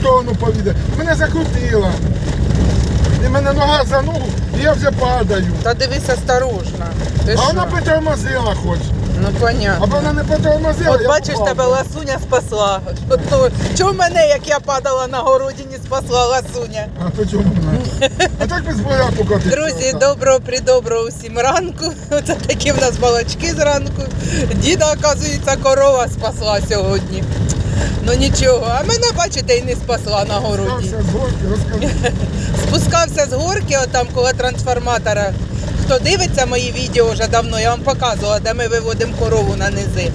сторону повіде. Мене закрутило. І мене нога за ногу, і я вже падаю. Та дивись осторожно. Ти А вона що? притормозила хоч. Ну понятно. Або вона не притормозила. От я бачиш, попав. тебе ласуня спасла. От то, чого мене, як я падала на городі, не спасла ласуня? А то чому мене? А так без боя покотиться. Друзі, доброго придоброго усім ранку. Оце такі в нас балачки зранку. Діда, оказується, корова спасла сьогодні. Ну нічого, а мене, бачите, і не спасла на городі. Стався з горки, розкажи. Спускався з горки, отам коло трансформатора. Хто дивиться мої відео вже давно, я вам показувала, де ми виводимо корову на низи.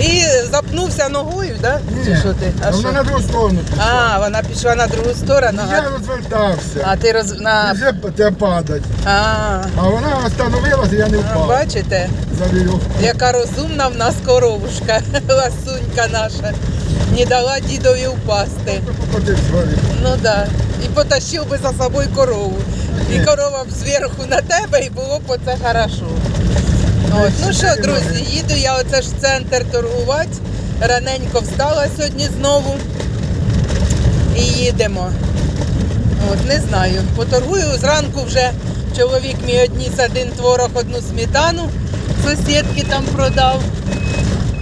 І запнувся ногою, да? Чи що ти? А, вона що? на другу сторону пішла. а вона пішла на другу сторону. Я А, розвертався. а ти роз... І на... вже тебе падать. А, А вона остановилась, і я не а, впав. бачите, За вірьовку. яка розумна в нас коровушка, ласунька наша. Не дала дідові впасти. Ну да. І потащив би за собою корову. І корова б зверху на тебе, і було б оце хорошо. От. Ну що, друзі, їду я оце ж в центр торгувати. Раненько встала сьогодні знову. І їдемо. От, не знаю. Поторгую зранку вже чоловік мій одніс один творог, одну сметану. Сусідки там продав.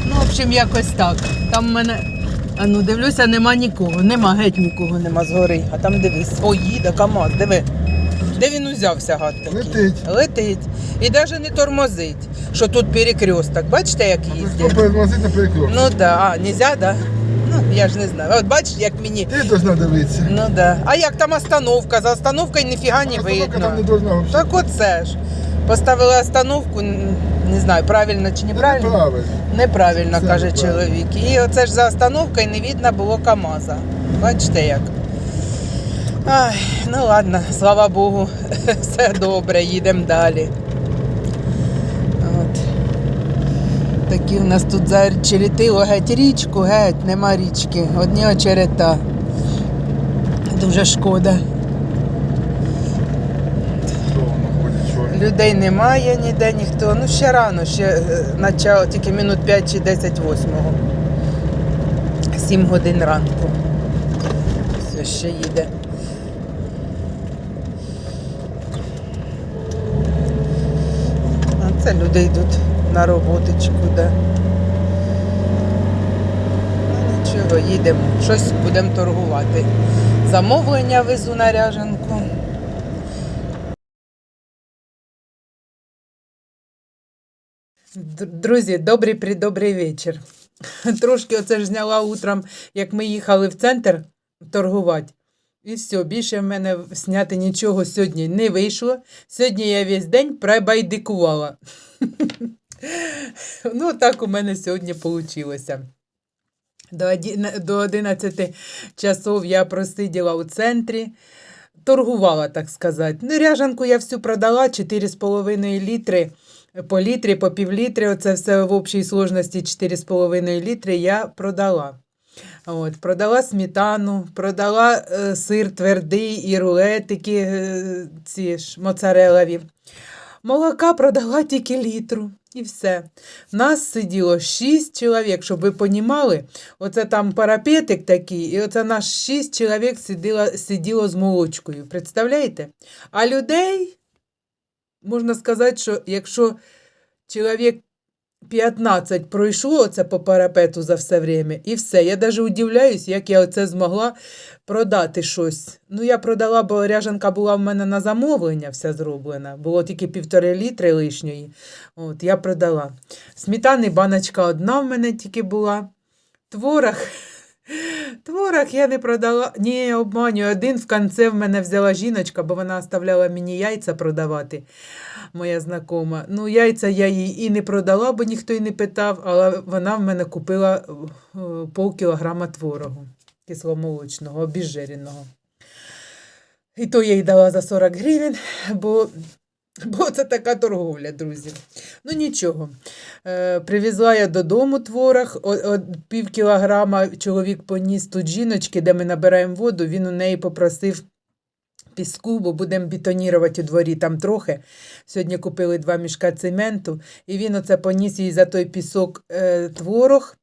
Ну, в общем, якось так. Там в мене. А ну дивлюся, нема нікого. Нема геть нікого, нема згори. А там дивись. О, їде КАМАЗ, диви. Де він узявся, гад такий? Летить. Летить. І навіть не тормозить. Що тут перекресток. Бачите, як Хто їздять? перемозить на перекрестку? Ну да, а, нельзя, да? Ну, я ж не знаю. От бачиш, як мені. Ти должна дивитися. Ну да. А як там остановка? За остановкою ніфіга не Остановка там не должна взагалі. Так оце ж. Поставили остановку, не знаю, правильно чи неправильно. Неправильно. Неправильно, Все каже неправильно. чоловік. І оце ж за остановкою не видно було КАМАЗа. Бачите як? Ай, ну ладно, слава Богу, все добре, їдемо далі. От. Такі у нас тут зачеретило геть річку, геть, нема річки, одні очерета. Дуже шкода. Що воно ходить, чорне? Людей немає ніде ніхто. Ну ще рано, ще е, начало, тільки минут 5 чи 10 восьмого. 7 годин ранку. Все ще їде. А це люди йдуть на роботичку, да. Ну нічого, їдемо. Щось будемо торгувати. Замовлення везу на ряжанку. Друзі, добрий придобрий вечір. Трошки оце ж зняла утром, як ми їхали в центр торгувати. І все, більше в мене зняти нічого сьогодні не вийшло. Сьогодні я весь день прибайдикувала. Ну, так у мене сьогодні вийшло. До оді- до 11 часов я просиділа у центрі, торгувала, так сказати. Ну, ряжанку я всю продала 4,5 літри по літрі, по півлітрі, оце все в общій сложності 4,5 літри я продала. От, продала сметану, продала е, сир твердий і рулетики, е, ці ж моцарелові. Молока продала тільки літру. І все. Нас сиділо 6 чоловік, щоб ви понімали. Оце там парапетик такий, і оце наш 6 чоловік сиділо, сиділо з молочкою. Представляєте? А людей можна сказати, що якщо чоловік 15 пройшло оце по парапету за все время, і все. Я навіть удивляюсь, як я оце змогла продати щось. Ну, я продала, бо ряжанка була в мене на замовлення, вся зроблена. Було тільки півтори літри лишньої. От, я продала. Сметани баночка одна в мене тільки була. Творог. Творог я не продала. Ні, обманюю. Один в кінці в мене взяла жіночка, бо вона оставляла мені яйця продавати, моя знакома. Ну, яйця я їй і не продала, бо ніхто й не питав, але вона в мене купила е, пол кілограма творогу кисломолочного, обіжжереного. І то я їй дала за 40 гривень, бо, бо це така торговля, друзі. Ну нічого. Е, привезла я додому творог, пів кілограма чоловік поніс тут жіночки, де ми набираємо воду. Він у неї попросив піску, бо будемо бетонірувати у дворі там трохи. Сьогодні купили два мішка цементу, і він оце поніс їй за той пісок е, творог.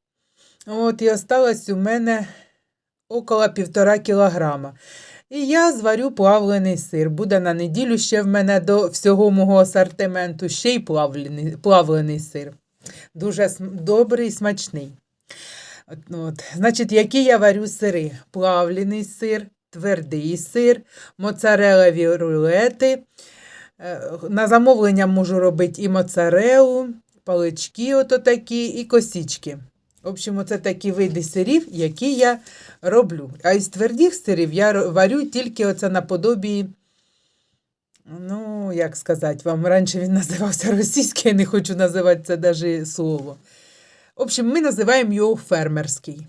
От, і осталось у мене около півтора кілограма. І я зварю плавлений сир. Буде на неділю ще в мене до всього мого асортименту ще й плавлений, плавлений сир. Дуже добрий і смачний. От, от. Значить, які я варю сири? Плавлений сир, твердий сир, моцарелові рулети. Е, На замовлення можу робити і моцарелу, палички ото такі, і косічки. В общем, оце такі види сирів, які я роблю. А із твердих сирів я варю тільки оце наподобі, ну, як сказати вам, раніше він називався російський, я не хочу називати це навіть слово. В общем, ми називаємо його фермерський.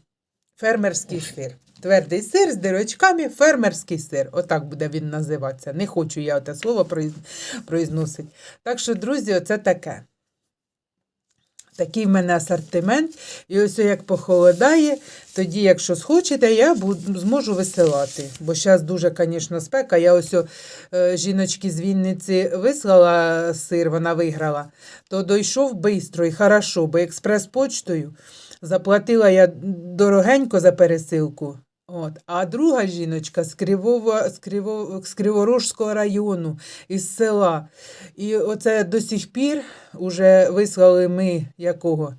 Фермерський сир. Твердий сир з дирочками, фермерський сир. Отак буде він називатися. Не хочу я те слово произ- произносити. Так що, друзі, оце таке. Такий в мене асортимент. І ось як похолодає, тоді, якщо схочете, я зможу висилати. Бо зараз дуже, звісно, спека. Я ось о, е, жіночки з Вінниці вислала сир, вона виграла, то дійшов швидко і хорошо, бо експрес-почтою заплатила я дорогенько за пересилку. От. А друга жіночка з, Кривого, з, Криво, з Криворожського району, із села. І оце до сих пір уже вислали ми якого?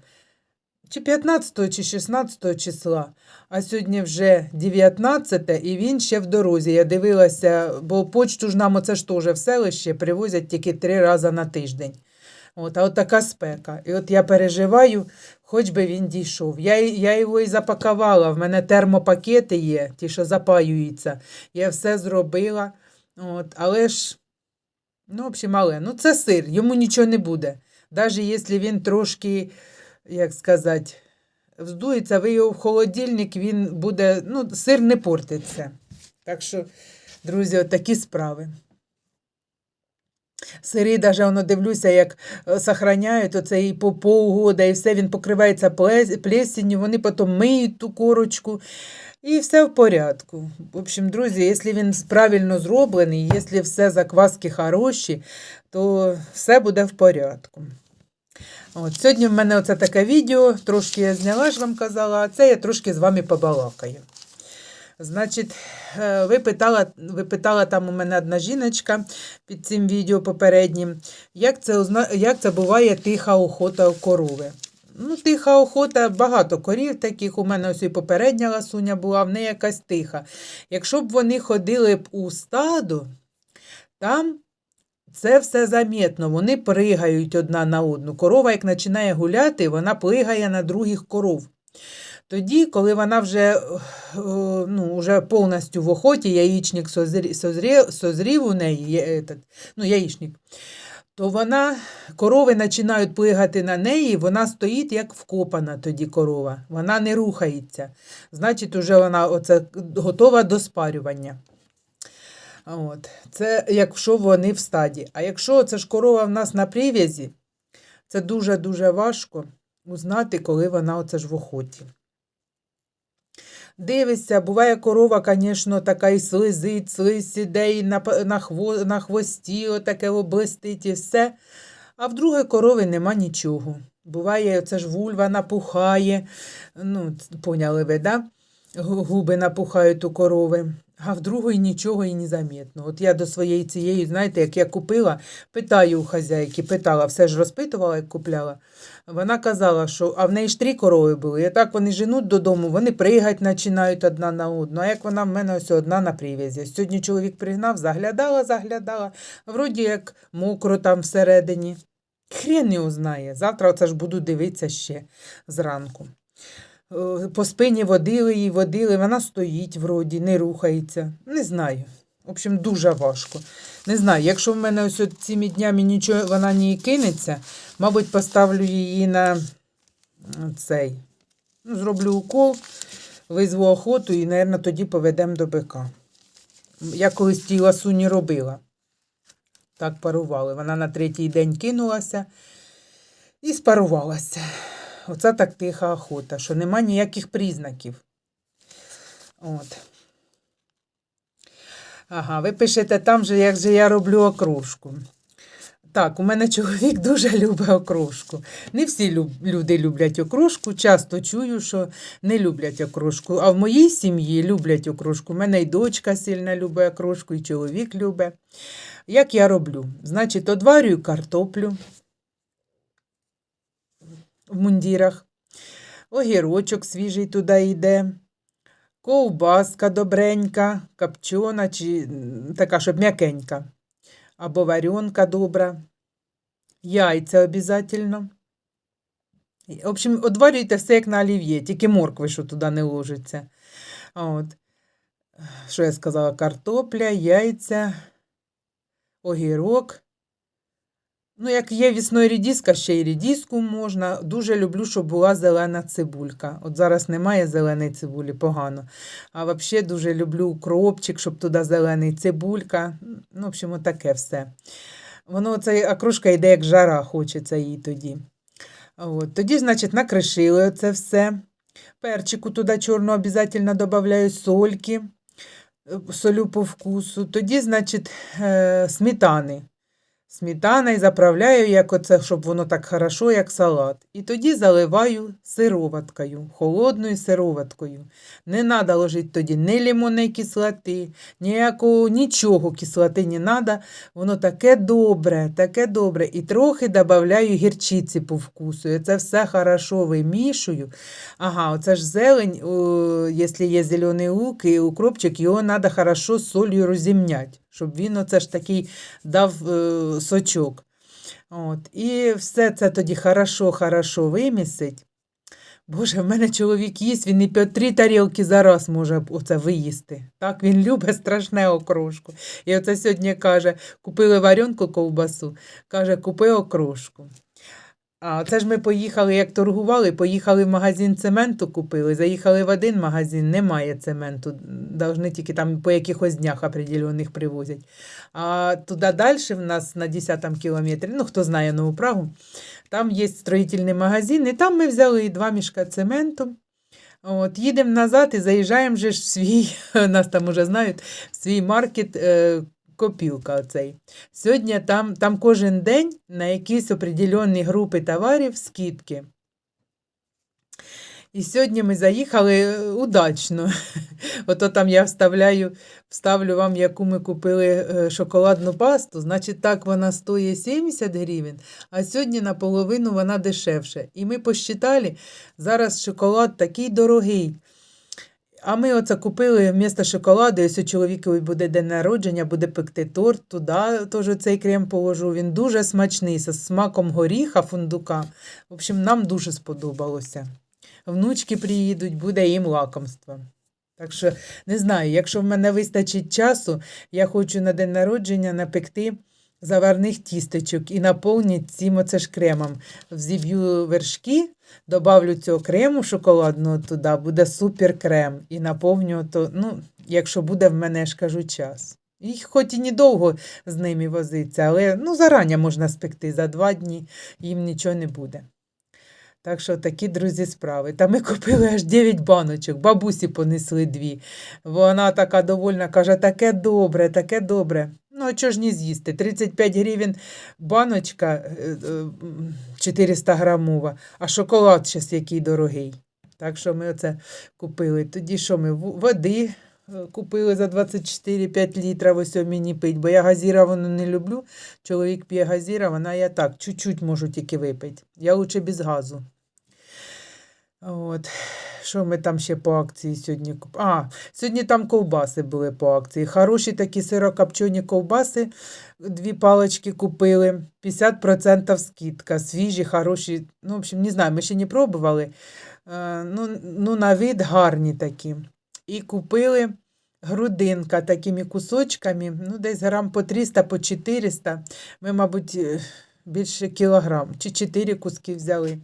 Чи 15 чи 16 числа, а сьогодні вже 19 і він ще в дорозі. Я дивилася, бо почту ж нам оце ж теж в селище привозять тільки три рази на тиждень. От, а от така спека. І от я переживаю, хоч би він дійшов. Я, я його і запакувала. В мене термопакети є, ті, що запаюються. Я все зробила. От, але ж, ну, в общем, але, ну це сир, йому нічого не буде. Навіть якщо він трошки, як сказати, вздується, ви його в холодильник, він буде, ну, сир не портиться. Так що, друзі, такі справи. Сири, даже воно дивлюся, як е, сохраняють оце і і все, він покривається плес- плесенью, вони потім миють ту корочку, і все в порядку. В общем, друзі, якщо він правильно зроблений, якщо все закваски хороші, то все буде в порядку. От, сьогодні в мене оце таке відео, трошки я зняла, ж вам казала, а це я трошки з вами побалакаю. Значить, е, ви питала, ви питала там у мене одна жіночка під цим відео попереднім, як це, як це буває тиха охота у корови. Ну, тиха охота, багато корів таких. У мене ось і попередня ласуня була, в неї якась тиха. Якщо б вони ходили б у стадо, там це все замітно. Вони пригають одна на одну. Корова, як починає гуляти, вона плигає на других коров. Тоді, коли вона вже, е, ну, вже повністю в охоті, яєчник созрів, созрів, у неї, ну, яєчник, то вона, корови починають плигати на неї, вона стоїть як вкопана тоді корова. Вона не рухається. Значить, уже вона оце, готова до спарювання. От. Це якщо вони в стаді. А якщо це ж корова в нас на прив'язі, це дуже-дуже важко узнати, коли вона оце ж в охоті. Дивишся, буває корова, звісно, така і слизить, слизь іде, і на, на, хво, на хвості отаке облистить і все. А в другої корови нема нічого. Буває, це ж вульва напухає, ну, поняли ви, да? Губи напухають у корови, а в другої нічого і не замітно. От я до своєї цієї, знаєте, як я купила, питаю у хазяйки, питала, все ж розпитувала, як купляла. Вона казала, що а в неї ж три корови були. І так вони женуть додому, вони пригать починають одна на одну. А як вона в мене ось одна на прив'язі. Сьогодні чоловік пригнав, заглядала, заглядала, вроді як мокро там всередині. Хрен його знає. Завтра оце ж буду дивитися ще зранку. Е, По спині водили її, водили, вона стоїть вроді, не рухається. Не знаю. В общем, дуже важко. Не знаю, якщо в мене ось цими днями нічого вона не кинеться, мабуть, поставлю її на цей. Ну, зроблю укол, визву охоту і, мабуть, тоді поведемо до бика. Я колись тій ласуні робила. Так парували. Вона на третій день кинулася і спарувалася. Оце так тиха охота, що нема ніяких признаків. От. Ага, ви пишете там же, як же я роблю окружку. Так, у мене чоловік дуже любить окрошку. Не всі люб- люди люблять окрошку. Часто чую, що не люблять окрошку. А в моїй сім'ї люблять окрошку. У мене і дочка сильно любить окрошку, і чоловік любить. Як я роблю? Значить, одварюю картоплю в мундірах, огірочок свіжий туди йде, ковбаска добренька, копчена чи така, щоб м'якенька, або варенка добра, яйця обов'язково. В общем, одварюйте все як на олів'є, тільки моркви, що туди не ложиться. От. Що я сказала? Картопля, яйця, огірок. Ну, як є вісною рідіска, ще й рідіску можна. Дуже люблю, щоб була зелена цибулька. От зараз немає зеленої цибулі, погано. А взагалі дуже люблю укропчик, щоб туди зелений цибулька. Ну, в общем, таке все. Воно ця окружка йде як жара, хочеться їй тоді. От. Тоді, значить, накришили це все. Перчику туди чорного обов'язково додаю сольки, е, солю по вкусу. Тоді, значить, е, сметани. Сметана і заправляю, як оце, щоб воно так хорошо, як салат. І тоді заливаю сироваткою, холодною сироваткою. Не треба ложити тоді ні лимонної кислоти, ніякого нічого кислоти не треба. Воно таке добре, таке добре. І трохи додаю гірчиці по вкусу. І це все хорошо вимішую. Ага, оце ж зелень, якщо є зелений лук і укропчик, його треба хорошо солью розімняти, щоб він оце ж такий дав е, сочок. От. І все це тоді хорошо-хорошо вимісить. Боже, в мене чоловік їсть, він і по три тарілки зараз може оце виїсти. Так, він любить страшне окрошку. І оце сьогодні каже, купили варенку ковбасу, каже, купи окрошку. А це ж ми поїхали, як торгували, поїхали в магазин цементу купили, заїхали в один магазин, немає цементу, должны тільки там по якихось днях определених привозять. А туди далі в нас на 10 кілометрі, ну хто знає Нову Прагу, там є строїтельний магазин, і там ми взяли два мішка цементу. От, їдемо назад і заїжджаємо же ж в свій, нас там уже знають, в свій маркет е, копілка оцей. Сьогодні там, там кожен день на якісь определенні групи товарів скидки. І сьогодні ми заїхали е, удачно. Ото там я вставляю, вставлю вам, яку ми купили е, шоколадну пасту. Значить, так вона стоїть 70 гривень, а сьогодні наполовину вона дешевше. І ми посчитали, зараз шоколад такий дорогий. А ми оце купили вмісто шоколаду, у чоловікові буде день народження, буде пекти торт, туди теж цей крем положу. Він дуже смачний, зі смаком горіха, фундука. В общем, нам дуже сподобалося. Внучки приїдуть, буде їм лакомство. Так що, не знаю, якщо в мене вистачить часу, я хочу на день народження напекти заварних тістечок і наповнити цим оце кремом. Взіб'ю вершки, добавлю цього крему шоколадного туди, буде супер крем. І наповню то, ну, якщо буде в мене, ж кажу, час. І хоч і недовго з ними возиться, але ну, зарані можна спекти, за два дні їм нічого не буде. Так що такі, друзі, справи. Та ми купили аж 9 баночок, бабусі понесли дві. Вона така довольна, каже, таке добре, таке добре. Ну, а чого ж не з'їсти? 35 гривень баночка е, е, м, 400 грамова, а шоколад зараз який дорогий. Так що ми оце купили. Тоді що ми води е, купили за 24-5 літрів, ось мені пить, бо я газіровану не люблю. Чоловік п'є газіровану, а я так, чуть-чуть можу тільки випити. Я лучше без газу. От. Що ми там ще по акції сьогодні? А, сьогодні там ковбаси були по акції. Хороші такі сирокопчені ковбаси, дві палички купили, 50% скидка, свіжі, хороші. Ну, в общем, не знаю, ми ще не пробували. Е, ну, ну, на вид гарні такі. І купили грудинка такими кусочками, ну, десь грам по 300, по 400. Ми, мабуть, е, більше кілограм, чи 4 куски взяли.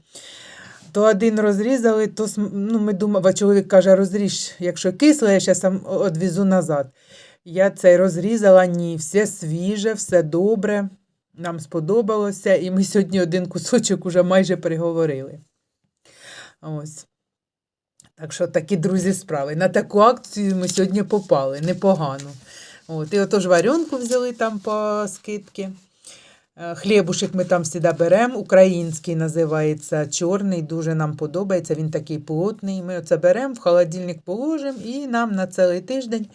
То один розрізали, то ну, ми думали, а чоловік каже, розріж, якщо кисле, я зараз відвезу назад. Я цей розрізала, ні, все свіже, все добре. Нам сподобалося, і ми сьогодні один кусочок уже майже переговорили. Ось. Так що такі друзі справи. На таку акцію ми сьогодні попали, непогано. От, і отож варенку взяли там по скидки. Е, Хлібушек ми там завжди беремо, український називається чорний, дуже нам подобається, він такий плотний. Ми оце беремо, в холодильник положимо і нам на цілий тиждень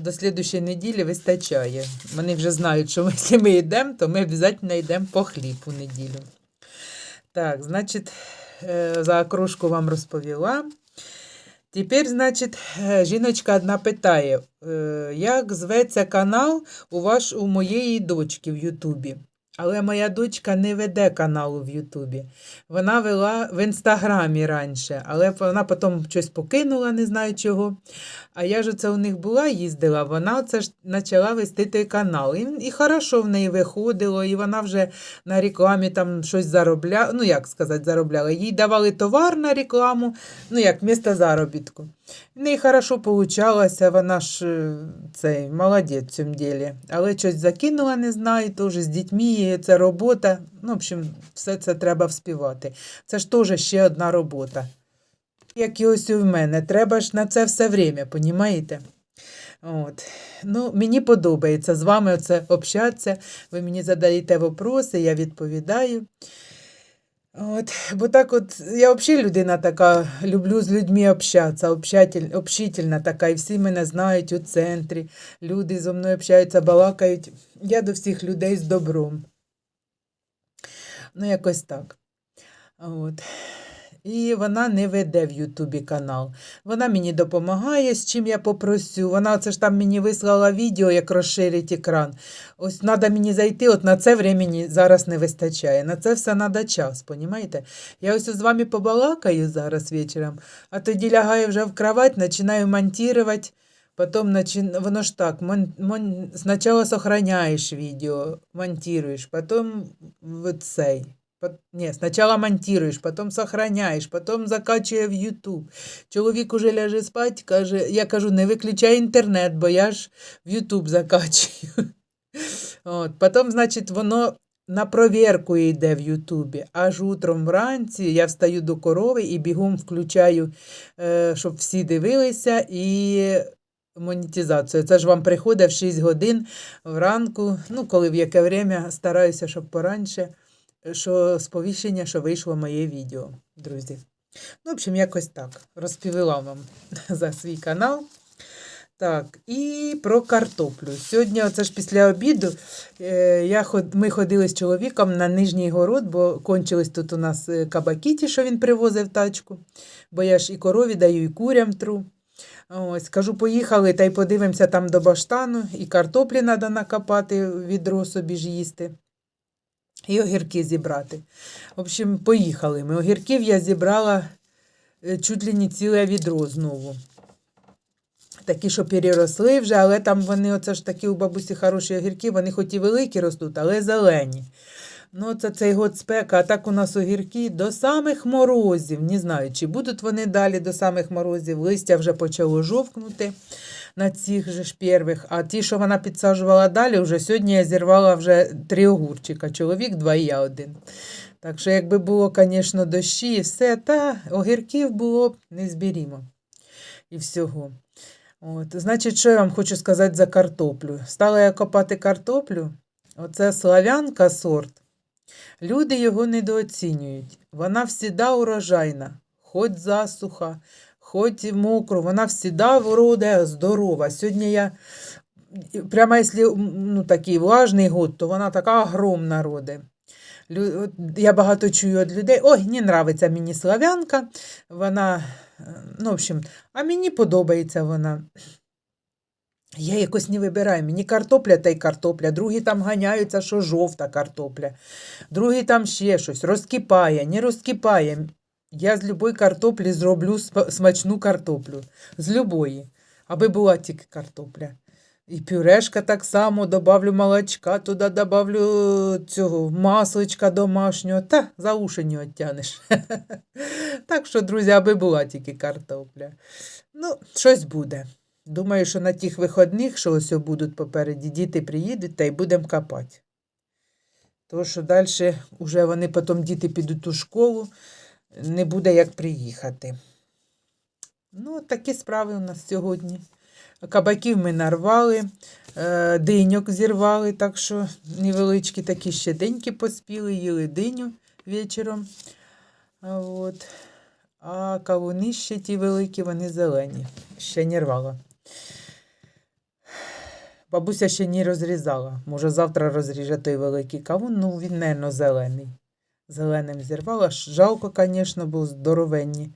до слідущої неділі вистачає. Вони вже знають, що ми, якщо ми йдемо, то ми обов'язково йдемо по хліб у неділю. Так, значить, е, за окружку вам розповіла. Тепер, значить, е, жіночка одна питає, як зветься канал у ваш у моєї дочки в Ютубі. Але моя дочка не веде каналу в Ютубі. Вона вела в інстаграмі раніше, але вона потім щось покинула, не знаю чого. А я ж оце у них була, їздила, вона оце ж почала вести той канал. І, і хорошо в неї виходило, і вона вже на рекламі там щось заробляла. Ну, як сказати, заробляла. Їй давали товар на рекламу, ну як місто заробітку. В хорошо получалося, вона ж е, цей молодець в цьому ділі. Але щось закинула, не знаю, теж з дітьми, це робота. Ну, в общем, все це треба вспівати. Це ж теж ще одна робота. Як і ось у мене, треба ж на це все время, понімаєте? От. Ну, мені подобається з вами оце общатися. Ви мені задаєте вопроси, я відповідаю. От, бо так от, я взагалі людина така, люблю з людьми общатися, общатель, общительна така, і всі мене знають у центрі. Люди зо мною общаються, балакають. Я до всіх людей з добром. Ну, якось так. От. І вона не веде в Ютубі канал. Вона мені допомагає, з чим я попросю. Вона це ж там мені вислала відео, як розширить екран. Ось треба мені зайти, от на це времени зараз не вистачає. На це все треба час, понімаєте? Я ось з вами побалакаю зараз вечором, а тоді лягаю вже в кровать, починаю монтувати. Потом воно ж так, мон... Мон... спочатку сохраняєш відео, монтируєш, потім цей. Пот- Ні, спочатку монтируєш, потім сохраняєш, потім закачує в YouTube. Чоловік уже ляже спать, каже, я кажу, не виключай інтернет, бо я ж в YouTube закачую. От, потім, значить, воно на провірку йде в Ютубі. Аж утром вранці я встаю до корови і бігом включаю, е, щоб всі дивилися, і монетизацію. Це ж вам приходить в 6 годин вранку, ну, коли в яке время, стараюся, щоб пораньше що сповіщення, що вийшло моє відео, друзі. Ну, в общем, якось так. Розповіла вам за свій канал. Так, і про картоплю. Сьогодні, оце ж після обіду, е, я ми ходили з чоловіком на нижній город, бо кончились тут у нас е, кабаки, що він привозив тачку. Бо я ж і корові даю, і курям тру. Ось, кажу, поїхали та й подивимося там до баштану, і картоплі треба накопати, відро собі ж їсти. І огірки зібрати. В общем, поїхали ми. Огірків я зібрала е, чуть ли не ціле відро знову. Такі, що переросли вже, але там вони, оце ж такі у бабусі хороші огірки, вони хоч і великі ростуть, але зелені. Ну, це цей год спека, а так у нас огірки до самих морозів. Не знаю, чи будуть вони далі до самих морозів. Листя вже почало жовкнути на цих же ж первих. А ті, що вона підсаджувала далі, вже сьогодні я зірвала вже три огурчика. Чоловік, два і я один. Так що, якби було, звісно, дощі і все, та огірків було б незбірімо. І всього. От, значить, що я вам хочу сказати за картоплю? Стала я копати картоплю. Оце славянка сорт. Люди його недооцінюють. Вона всіда урожайна, хоч засуха, хоч мокро, вона всіда вроде здорова. Сьогодні я, прямо якщо ну, такий влажний год, то вона така огромна роде. Я багато чую від людей, ой, не нравиться мені славянка, вона, е, ну, в общем, а мені подобається вона. Я якось не вибираю. Мені картопля та й картопля. Другі там ганяються, що жовта картопля. Другі там ще щось. Розкипає, не розкипає. Я з любої картоплі зроблю смачну картоплю. З любої. Аби була тільки картопля. І пюрешка так само, добавлю молочка, туди добавлю цього масличка домашнього. Та за уші не оттянеш. Так що, друзі, аби була тільки картопля. Ну, щось буде. Думаю, що на тих виходних, що ось будуть попереді, діти приїдуть та й будемо копати. Тому що далі вже вони потім діти підуть у школу, не буде як приїхати. Ну, такі справи у нас сьогодні. Кабаків ми нарвали, Е, Диньок зірвали, так що невеличкі такі ще деньки поспіли, їли диню вечором. От. а кавуни ще ті великі, вони зелені. Ще не рвала. Бабуся ще не розрізала. Може, завтра розріже той великий кавун, ну він, нервно, зелений. Зеленим зірвала. Жалко, звісно, бо здоровенні.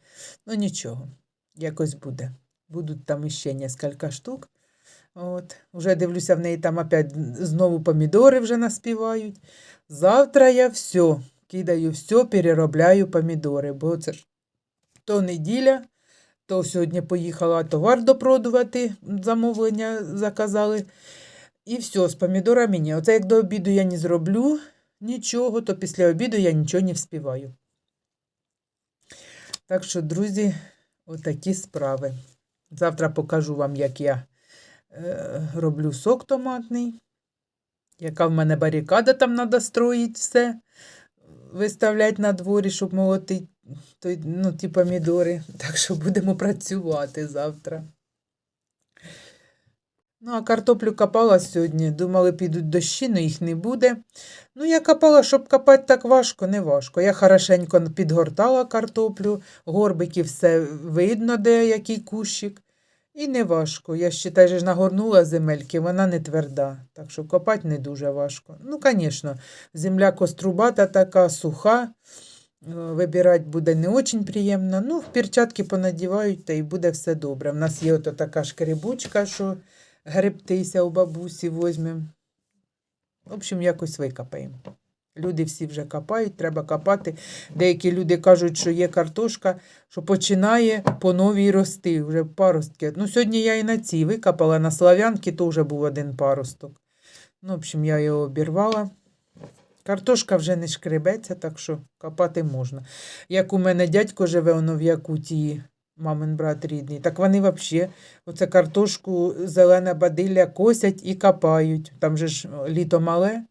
Ну нічого, якось буде. Будуть там іще кілька штук. От. Уже дивлюся, в неї там опять знову помідори вже наспівають. Завтра я все кидаю, все, переробляю помідори, бо це ж то неділя, то сьогодні поїхала товар допродувати, замовлення заказали. І все, з помідорами ні. Оце як до обіду я не зроблю нічого, то після обіду я нічого не вспіваю. Так що, друзі, отакі справи. Завтра покажу вам, як я е, роблю сок томатний, яка в мене барикада там треба строїти все, виставляти на дворі, щоб молотити той, ну, ті помідори. Так що будемо працювати завтра. Ну, а картоплю копала сьогодні. Думали, підуть дощі, але їх не буде. Ну, я копала, щоб копати так важко, не важко. Я хорошенько підгортала картоплю, горбики все видно, де який кущик. І не важко. Я ще ж нагорнула земельки, вона не тверда. Так що копати не дуже важко. Ну, звісно, земля кострубата така, суха. е, Вибирати буде не дуже приємно. Ну, в перчатки понадівають, та й буде все добре. У нас є ото така шкребучка, що гребтися у бабусі возьмемо. В общем, якось викопаємо. Люди всі вже копають, треба копати. Деякі люди кажуть, що є картошка, що починає по новій рости, вже паростки. Ну, сьогодні я і на цій викопала, на слав'янки теж був один паросток. Ну, в общем, я його обірвала. Картошка вже не шкребеться, так що копати можна. Як у мене дядько живе, воно в Якутії, мамин брат рідний, так вони взагалі оце картошку, зелене бадилля косять і копають. Там же ж літо мале.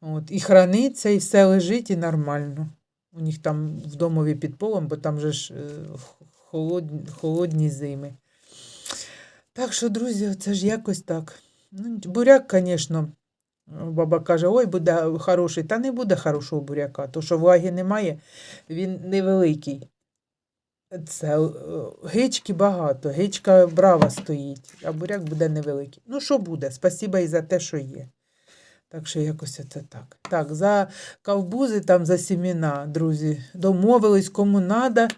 От, і храниться, і все лежить, і нормально. У них там в домові під полом, бо там же ж е, холодні, холодні зими. Так що, друзі, це ж якось так. Ну, буряк, звісно, баба каже, ой, буде хороший. Та не буде хорошого буряка, то що влаги немає, він невеликий. Це е, гички багато, гичка брава стоїть, а буряк буде невеликий. Ну, що буде? Спасіба і за те, що є. Так що якось це так. Так, за ковбузи, там за сіміна, друзі, домовились, кому надо,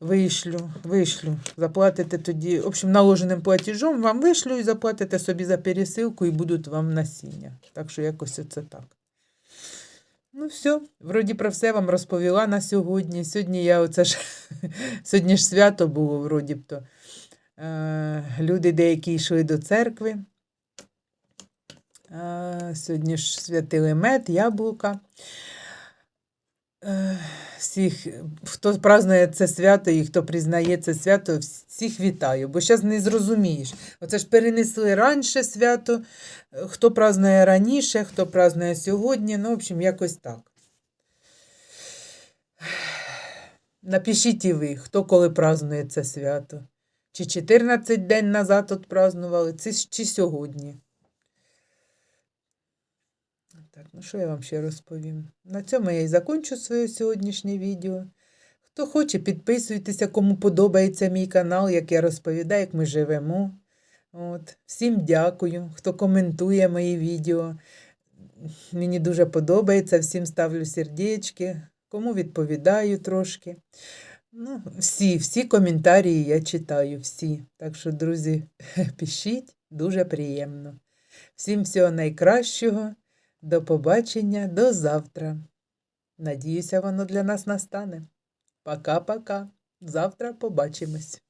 вишлю, вишлю. Заплатите тоді, в общем, наложеним платежом вам вишлю і заплатите собі за пересилку і будуть вам насіння. Так що якось це так. Ну, все, вроді про все вам розповіла на сьогодні. Сьогодні я оце ж сьогодні ж свято було, вроді б то. Е, люди деякі йшли до церкви. Е, Сьогодні ж святили мед, яблука. Е, Всіх, хто празднує це свято і хто признає це свято, всіх вітаю. Бо зараз не зрозумієш. Оце ж перенесли раніше свято, хто празднує раніше, хто празднує сьогодні. Ну, в общем, якось так. Напишіть і ви, хто коли празднує це свято. Чи 14 день назад от празднували, чи сьогодні. Так, ну що я вам ще розповім? На цьому я і закончу своє сьогоднішнє відео. Хто хоче, підписуйтеся, кому подобається мій канал, як я розповідаю, як ми живемо. От. Всім дякую, хто коментує мої відео. Мені дуже подобається, всім ставлю сердечки, кому відповідаю трошки. Ну, всі, всі коментарі я читаю, всі. Так що, друзі, пишіть, дуже приємно. Всім всього найкращого. До побачення, до завтра. Надіюся, воно для нас настане. Пока-пока. Завтра побачимось.